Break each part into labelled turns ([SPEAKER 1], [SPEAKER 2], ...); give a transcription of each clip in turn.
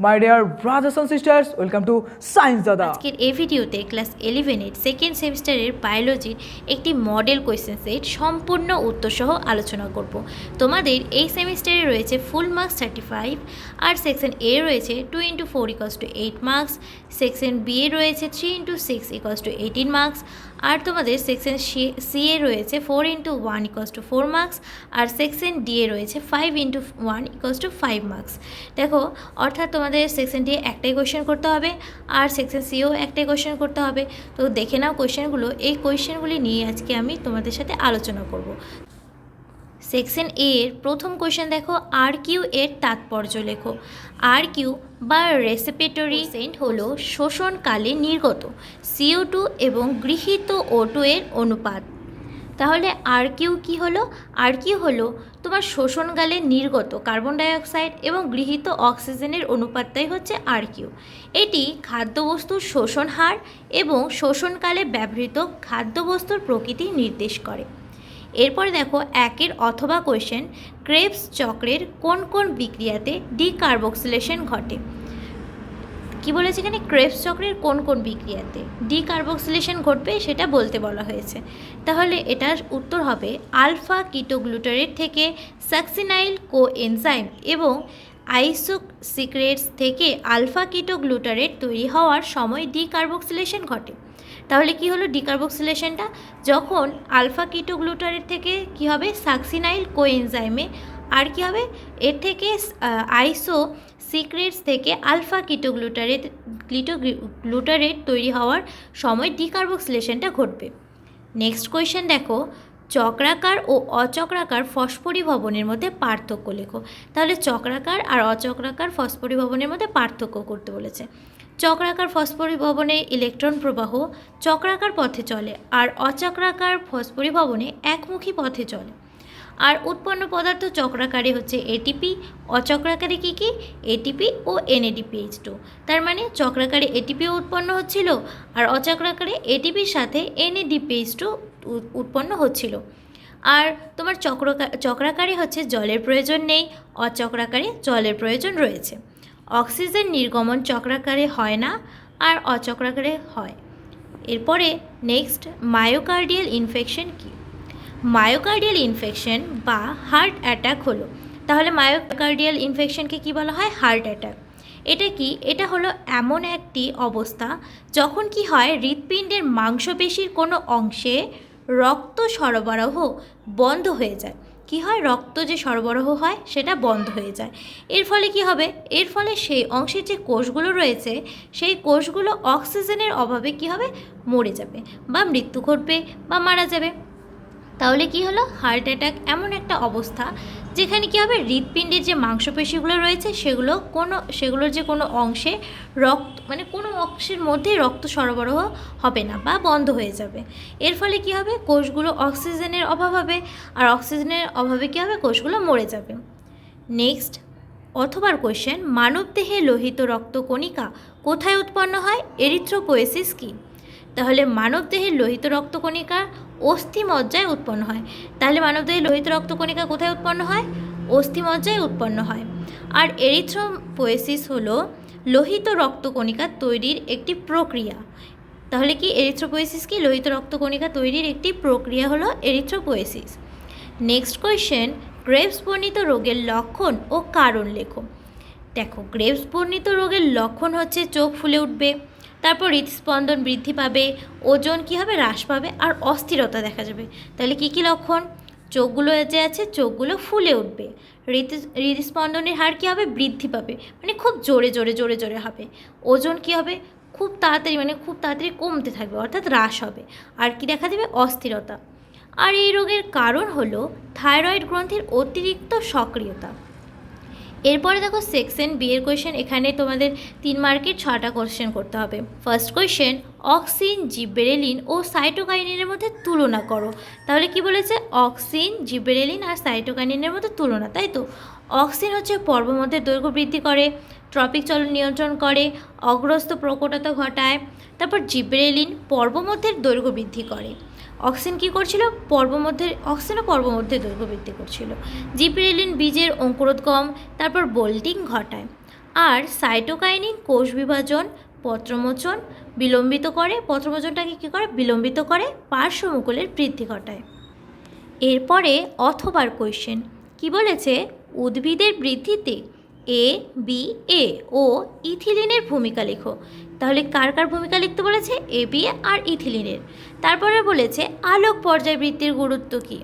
[SPEAKER 1] My dear brothers and sisters, welcome to Science Dada.
[SPEAKER 2] আজকের এই ভিডিওতে ক্লাস ইলেভেনের সেকেন্ড সেমিস্টারের বায়োলজির একটি মডেল কোয়েশ্চেন সেট সম্পূর্ণ উত্তরসহ আলোচনা করব তোমাদের এই সেমিস্টারে রয়েছে ফুল মার্কস থার্টি ফাইভ আর সেকশন এ রয়েছে two into four equals to eight marks section B এ রয়েছে three into six equals to eighteen marks আর তোমাদের সেকশন সি এ রয়েছে four into one equals to four marks R section D এ রয়েছে five into one equals to five marks দেখো অর্থাৎ তোমাদের section D একটাই কোয়েশ্চেন করতে হবে আর সেকশন সিও একটাই কোয়েশ্চেন করতে হবে। তো দেখে নাও কোয়েশ্চেনগুলো এই কোয়েশ্চেনগুলি নিয়ে আজকে আমি তোমাদের সাথে আলোচনা করব। সেকশন এ এর প্রথম কোয়েশ্চেন দেখো আর কিউ এর তাৎপর্য লেখো। আর কিউ বা রেসিপিটরি সেন্ট হলো শোষণকালে নির্গত সিও টু এবং গৃহীত ও টু এর অনুপাত। তাহলে আর কিউ কী হলো? আর কিউ হলো? তোমার শোষণকালে নির্গত কার্বন ডাইঅক্সাইড এবং গৃহীত অক্সিজেনের অনুপাতটাই হচ্ছে আর কিউ। এটি খাদ্যবস্তুর শোষণ হার এবং শোষণকালে ব্যবহৃত খাদ্যবস্তুর প্রকৃতি নির্দেশ করে। এরপর দেখো একের অথবা কোয়েশ্চেন ক্রেবস চক্রের কোন কোন বিক্রিয়াতে ডিকার্বক্সিলেশন ঘটে? কি বলেছে এখানে? ক্রেবস চক্রের কোন কোন বিক্রিয়াতে ডিকার্বক্সিলেশন ঘটবে সেটা বলতে বলা হয়েছে। তাহলে এটার উত্তর হবে আলফা কিটোগ্লুটারেট থেকে সাকসিনাইল কো এনজাইম এবং আইসো সিক্রেটস থেকে আলফা কিটোগ্লুটারেট তৈরি হওয়ার সময় ডিকার্বক্সিলেশন ঘটে। তাহলে কি হলো ডিকার্বক্সিলেশনটা? যখন আলফা কিটোগ্লুটারেট থেকে কি হবে? সাকসিনাইল কোএনজাইমে। আর কি হবে? এর থেকে আইসো সিক্রেটস থেকে আলফা কিটোগ্লুটারেট গ্লুটারেট তৈরি হওয়ার সময় ডিকার্বক্সিলেশনটা ঘটবে। নেক্সট কোয়েশ্চেন দেখো, চক্রাকার ও অচক্রাকার ফসফরি ভবনের মধ্যে পার্থক্য লেখো। তাহলে চক্রাকার আর অচক্রাকার ফসফরি ভবনের মধ্যে পার্থক্য করতে বলেছে। চক্রাকার ফসফরি ভবনে ইলেকট্রন প্রবাহ চক্রাকার পথে চলে আর অচক্রাকার ফসফরি ভবনে একমুখী পথে চলে। আর উৎপন্ন পদার্থ চক্রাকারে হচ্ছে এটিপি অচক্রাকারে কী কী? এটিপি ও এনএডিপিএইচ টু তার মানে চক্রাকারে এটিপিও উৎপন্ন হচ্ছিল আর অচক্রাকারে এটিপির সাথে এনএডিপিএইচ টু উৎপন্ন হচ্ছিল। আর তোমার চক্রকা চক্রাকারে হচ্ছে জলের প্রয়োজন নেই, অচক্রাকারে জলের প্রয়োজন রয়েছে। অক্সিজেন নির্গমন চক্রাকারে হয় না আর অচক্রাকারে হয়। এরপরে নেক্সট মায়োকার্ডিয়াল ইনফেকশন কী? মায়োকার্ডিয়াল ইনফেকশন বা হার্ট অ্যাটাক হলো। তাহলে মায়োকার্ডিয়াল ইনফেকশনকে কি বলা হয়? হার্ট অ্যাটাক এটা কি? এটা হলো এমন একটি অবস্থা যখন কি হয়, হৃৎপিণ্ডের মাংসপেশির কোনো অংশে রক্ত সরবরাহ বন্ধ হয়ে যায়। কি হয়? রক্ত যে সরবরাহ হয়, সেটা বন্ধ হয়ে যায়। এর ফলে কি হবে? এর ফলে সেই অংশের যে কোষগুলো রয়েছে, সেই কোষগুলো অক্সিজেনের অভাবে কি হবে? মরে যাবে বা মৃত্যু ঘটবে বা মারা যাবে। তাহলে কি হলো? হার্ট অ্যাটাক এমন একটা অবস্থা যেখানে কি হবে? হৃৎপিণ্ডের যে মাংসপেশিগুলো রয়েছে সেগুলো কোনো, সেগুলোর যে কোনো অংশে রক্ত মানে কোনো অংশের মধ্যেই রক্ত সরবরাহ হবে না বা বন্ধ হয়ে যাবে। এর ফলে কি হবে? কোষগুলো অক্সিজেনের অভাব হবে। আর অক্সিজেনের অভাবে কি হবে? কোষগুলো মরে যাবে। নেক্সট অথবার কোয়েশ্চেন মানবদেহে লোহিত রক্তকণিকা কোথায় উৎপন্ন হয়? এরিথ্রোপোয়েসিস কী? তাহলে মানবদেহের লোহিত রক্তকণিকা অস্থি মজ্জায় উৎপন্ন হয়। তাহলে মানবদেহের লোহিত রক্তকণিকা কোথায় উৎপন্ন হয়? অস্থি মজ্জায় উৎপন্ন হয়। আর এরিথ্রোপোয়েসিস হলো লোহিত রক্তকণিকা তৈরির একটি প্রক্রিয়া। তাহলে কি এরিথ্রোপোয়েসিস কি? লোহিত রক্তকণিকা তৈরির একটি প্রক্রিয়া হলো এরিথ্রোপোয়েসিস। নেক্সট কোয়েশ্চেন, গ্রেভস বর্ণিত রোগের লক্ষণ ও কারণ লেখো। দেখো, গ্রেভস বর্ণিত রোগের লক্ষণ হচ্ছে চোখ ফুলে উঠবে তারপর হৃদস্পন্দন বৃদ্ধি পাবে, ওজন কী হবে হ্রাস পাবে, আর অস্থিরতা দেখা যাবে। তাহলে কী কী লক্ষণ? চোখগুলো যে আছে, চোখগুলো ফুলে উঠবে। হৃদ, হৃদস্পন্দনের হার কী হবে? বৃদ্ধি পাবে। মানে খুব জোরে জোরে জোরে জোরে হবে। ওজন কী হবে? খুব তাড়াতাড়ি মানে খুব তাড়াতাড়ি কমতে থাকবে, অর্থাৎ হ্রাস হবে। আর কি দেখা দেবে? অস্থিরতা। আর এই রোগের কারণ হলো থাইরয়েড গ্রন্থির অতিরিক্ত সক্রিয়তা। এরপরে দেখো সেকশন বিয়ের কোয়েশ্চেন এখানে তোমাদের তিন মার্কের ছটা কোয়েশ্চেন করতে হবে। ফার্স্ট কোয়েশ্চেন অক্সিন জিবেরেলিন ও সাইটোকাইনিনের মধ্যে তুলনা করো। তাহলে কি বলেছে? অক্সিন জিবেরেলিন আর সাইটোকাইনিনের মধ্যে তুলনা, তাই তো? অক্সিন হচ্ছে পর্বমধ্যে দৈর্ঘ্য বৃদ্ধি করে ট্রপিক চলন নিয়ন্ত্রণ করে অগ্রস্ত প্রকটতা ঘটায়, তারপর জিব্রেলিন পর্বমধ্যের দৈর্ঘ্য বৃদ্ধি করে। অক্সিন কী করছিল? পর্বমধ্যে অক্সিনও পর্বমধ্যে দৈর্ঘ্য বৃদ্ধি করছিল। জিপিরেলিন বীজের অঙ্কুরোদ্গম, তারপর বোল্টিং ঘটায়। আর সাইটোকাইনিন কোষ বিভাজন পত্রমোচন বিলম্বিত করে, পত্রমোচনটাকে কী করে? বিলম্বিত করে, পার্শ্বমুকুলের বৃদ্ধি ঘটায়। এরপরে অথবার কোয়েশ্চেন কি বলেছে? উদ্ভিদের বৃদ্ধিতে এ বি এ ও, ইথিলিনের ভূমিকা লেখো। তাহলে কার কার ভূমিকা লিখতে বলেছে? এ বি এ আর ইথিলিনের। তারপরে বলেছে, আলোক পর্যায় বৃদ্ধির গুরুত্ব কী?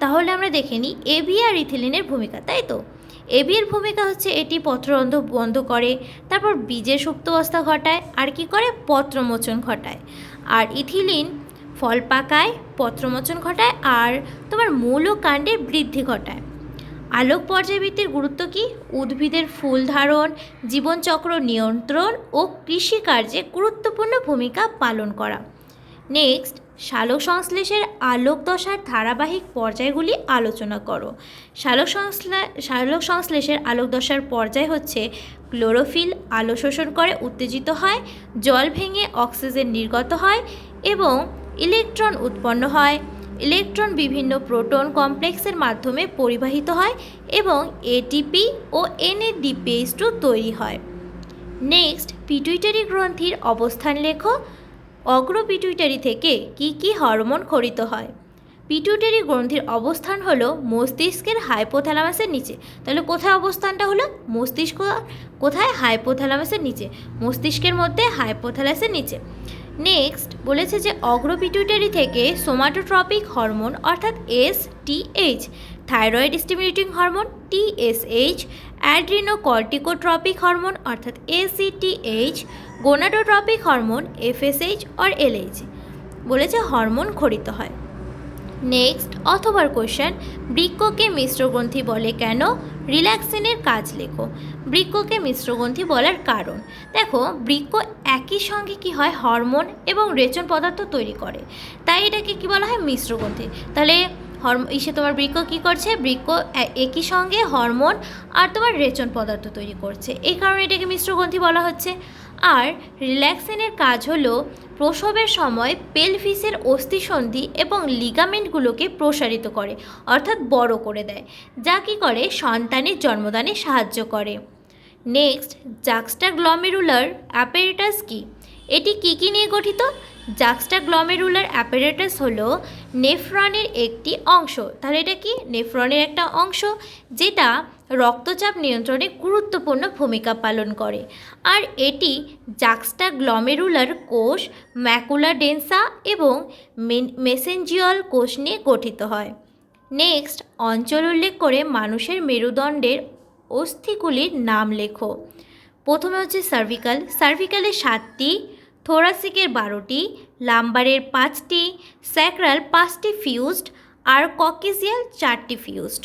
[SPEAKER 2] তাহলে আমরা দেখে নিই এবি আর ইথিলিনের ভূমিকা, তাই তো? এবি এর ভূমিকা হচ্ছে এটি পত্ররন্ধ্র বন্ধ করে, তারপর বীজের সুপ্তাবস্থা ঘটায়, আর কি করে? পত্রমোচন ঘটায়। আর ইথিলিন ফল পাকায়, পত্রমোচন ঘটায়, আর তোমার মূল ও কাণ্ডের বৃদ্ধি ঘটায়। আলোক পর্যায়বৃত্তির গুরুত্ব কি? উদ্ভিদের ফুল ধারণ, জীবনচক্র নিয়ন্ত্রণ ও কৃষিকার্যে গুরুত্বপূর্ণ ভূমিকা পালন করা। নেক্সট শালক সংশ্লেষের আলোক দশার ধারাবাহিক পর্যায়গুলি আলোচনা করো। শালক সংশ্লে শালক সংশ্লেষের আলোক দশার পর্যায় হচ্ছে, ক্লোরোফিল আলো শোষণ করে উত্তেজিত হয়, জল ভেঙে অক্সিজেন নির্গত হয় এবং ইলেকট্রন উৎপন্ন হয়। ইলেকট্রন বিভিন্ন প্রোটন কমপ্লেক্সের মাধ্যমে পরিবাহিত হয় এবং এটিপি ও এনএডিপিএইচ টু তৈরি হয়। নেক্সট পিটুইটারি গ্রন্থির অবস্থান লেখো। অগ্র পিটুইটারি থেকে কি কি হরমোন খরিত হয়? পিটুইটারি গ্রন্থির অবস্থান হলো মস্তিষ্কের হাইপোথ্যালামাসের নিচে। তাহলে কোথায় অবস্থানটা হলো? মস্তিষ্ক কোথায়? হাইপোথ্যালামাসের নিচে। মস্তিষ্কের মধ্যে হাইপোথ্যালাসের নিচে। নেক্সট বলেছে যে অগ্রপিটুইটারি থেকে সোমাটোট্রপিক হরমোন অর্থাৎ S TH thyroid stimulating hormone TSH adrenocorticotropic hormone অর্থাৎ ACTH gonadotropic hormone FSH or LH বলেছে হরমোন খরিত হয়। নেক্সট অথবার কোশ্চেন, বৃক্ষকে মিশ্রগ্রন্থি বলে কেন? রিল্যাক্সিনের কাজ লেখো। বৃক্ষকে মিশ্রগ্রন্থি বলার কারণ। দেখো, বৃক্ষ একই সঙ্গে কি হয়? হরমোন এবং রেচন পদার্থ তৈরি করে। তাই এটাকে কি বলা হয়? মিশ্রগ্রন্থি তাহলে হরম ইসে তোমার বৃক্ষ কী করছে? বৃক্ষ একই সঙ্গে হরমোন আর তোমার রেচন পদার্থ তৈরি করছে। এই কারণে এটাকে মিশ্রগ্রন্থি বলা হচ্ছে। আর রিল্যাক্সিনের কাজ হলো প্রসবের সময় পেলভিসের অস্থিসন্ধি এবং লিগামেন্টগুলোকে প্রসারিত করে, অর্থাৎ বড় করে দেয়, যা কী করে? সন্তানের জন্মদানে সাহায্য করে। নেক্সট জাক্সটা গ্লমেরুলার অ্যাপারেটাস কি? এটি কি কি নিয়ে গঠিত? জাক্সটা গ্লমেরুলার অ্যাপারেটাস হলো নেফ্রনের একটি অংশ। তাহলে এটা কি? নেফ্রনের একটা অংশ, যেটা রক্তচাপ নিয়ন্ত্রণে গুরুত্বপূর্ণ ভূমিকা পালন করে। আর এটি জাক্সটা গ্লমেরুলার কোষ ম্যাকুলা ডেন্সা এবং মেসেঞ্জিয়ল কোষ নিয়ে গঠিত হয়। নেক্সট, অঞ্চল উল্লেখ করে মানুষের মেরুদণ্ডের অস্থিগুলির নাম লেখো। প্রথমে হচ্ছে সার্ভিকাল সার্ভিকালের সাতটি থোরাসিকের বারোটি লাম্বারের পাঁচটি স্যাক্রাল পাঁচটি ফিউজড আর ককেজিয়াল চারটি ফিউজড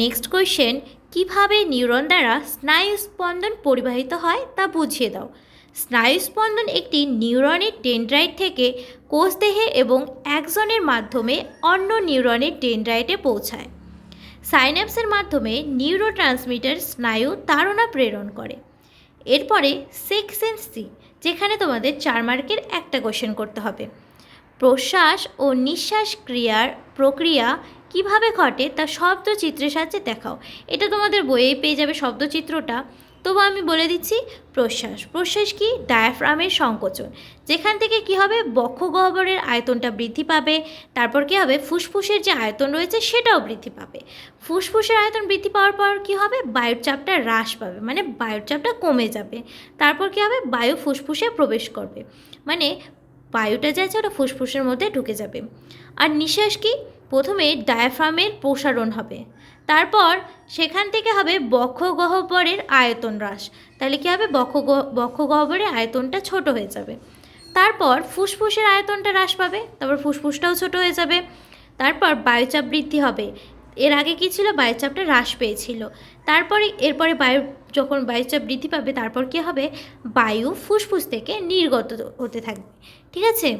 [SPEAKER 2] নেক্সট কোয়েশ্চেন কীভাবে নিউরন দ্বারা স্নায়ু স্পন্দন পরিবাহিত হয় তা বুঝিয়ে দাও। স্নায়ু স্পন্দন একটি নিউরনের ডেন্ড্রাইট থেকে কোষদেহে এবং একজনের মাধ্যমে অন্য নিউরনের ডেন্ড্রাইটে পৌঁছায়। সাইন্যাপসের মাধ্যমে নিউরো ট্রান্সমিটার স্নায়ু তাড়না প্রেরণ করে। এরপরে সেকশন সি যেখানে তোমাদের চার মার্কের একটা কোশ্চেন করতে হবে। প্রশ্বাস ও নিঃশ্বাস ক্রিয়ার প্রক্রিয়া কীভাবে ঘটে তা শব্দচিত্রের সাহায্যে দেখাও। এটা তোমাদের বইয়েই পেয়ে যাবে শব্দচিত্রটা। তবু আমি বলে দিচ্ছি, প্রশ্বাস। প্রশ্বাস কি? ডায়াফ্রামের সংকোচন। যেখান থেকে কি হবে? বক্ষগহ্বরের আয়তনটা বৃদ্ধি পাবে। তারপর কি হবে? ফুসফুসের যে আয়তন রয়েছে, সেটাও বৃদ্ধি পাবে। ফুসফুসের আয়তন বৃদ্ধি পাওয়ার পর কি হবে? বায়ুর চাপটা হ্রাস পাবে। মানে বায়ুর চাপটা কমে যাবে। তারপর কি হবে? বায়ু ফুসফুসে প্রবেশ করবে। মানে বায়ুটা যাচ্ছে ওটা ফুসফুসের মধ্যে ঢুকে যাবে। আর নিঃশ্বাস কি? প্রথমে ডায়াফ্রামের প্রসারণ হবে। তারপর সেখান থেকে হবে বক্ষগহ্বরের আয়তন হ্রাস। তাহলে কী হবে? বক্ষ বক্ষগহ্বরের আয়তনটা ছোট হয়ে যাবে। তারপর ফুসফুসের আয়তনটা হ্রাস পাবে। তারপর ফুসফুসটাও ছোট হয়ে যাবে। তারপর বায়ুচাপ বৃদ্ধি হবে। এর আগে কী ছিল? বায়ুচাপটা হ্রাস পেয়েছিল। তারপরে, এরপরে বায়ু, যখন বায়ুচাপ বৃদ্ধি পাবে, তারপর কী হবে? বায়ু ফুসফুস থেকে নির্গত হতে থাকবে। ঠিক আছে?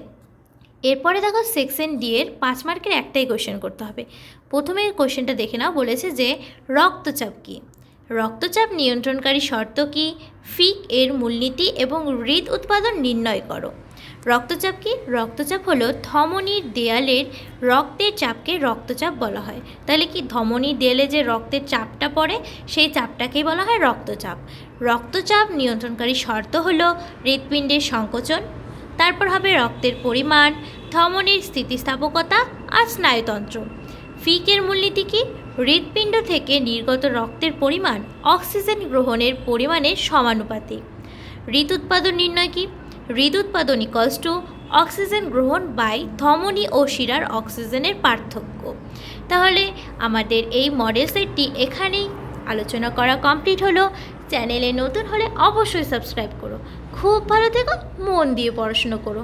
[SPEAKER 2] এরপরে দেখো সেকশন ডি এর পাঁচ মার্কের একটাই কোশ্চেন করতে হবে। প্রথমে কোশ্চেনটা দেখে নাও, বলেছে যে রক্তচাপ কী? রক্তচাপ নিয়ন্ত্রণকারী শর্ত কী? ফিক এর মূলনীতি এবং হৃদ উৎপাদন নির্ণয় করো। রক্তচাপ কি? রক্তচাপ হলো ধমনির দেয়ালের রক্তের চাপকে রক্তচাপ বলা হয়। তাহলে কি ধমনির দেয়ালে যে রক্তের চাপটা পড়ে, সেই চাপটাকেই বলা হয় রক্তচাপ। রক্তচাপ নিয়ন্ত্রণকারী শর্ত হলো হৃৎপিণ্ডের সংকোচন তারপর হবে রক্তের পরিমাণ, ধমনির স্থিতিস্থাপকতা আর স্নায়ুতন্ত্র। ফিকের মূলনীতি কি? হৃৎপিণ্ড থেকে নির্গত রক্তের পরিমাণ অক্সিজেন গ্রহণের পরিমাণের সমানুপাতিক। হৃদ উৎপাদন নির্ণয় কি? হৃদ উৎপাদন ইকলস টু অক্সিজেন গ্রহণ বাই ধমনী ও শিরার অক্সিজেনের পার্থক্য। তাহলে আমাদের এই মডেল সেটটি এখানেই। আলোচনা করা কমপ্লিট হলো। চ্যানেলে নতুন হলে অবশ্যই সাবস্ক্রাইব করো। খুব ভালো থেকো মন দিয়ে পড়াশুনো করো।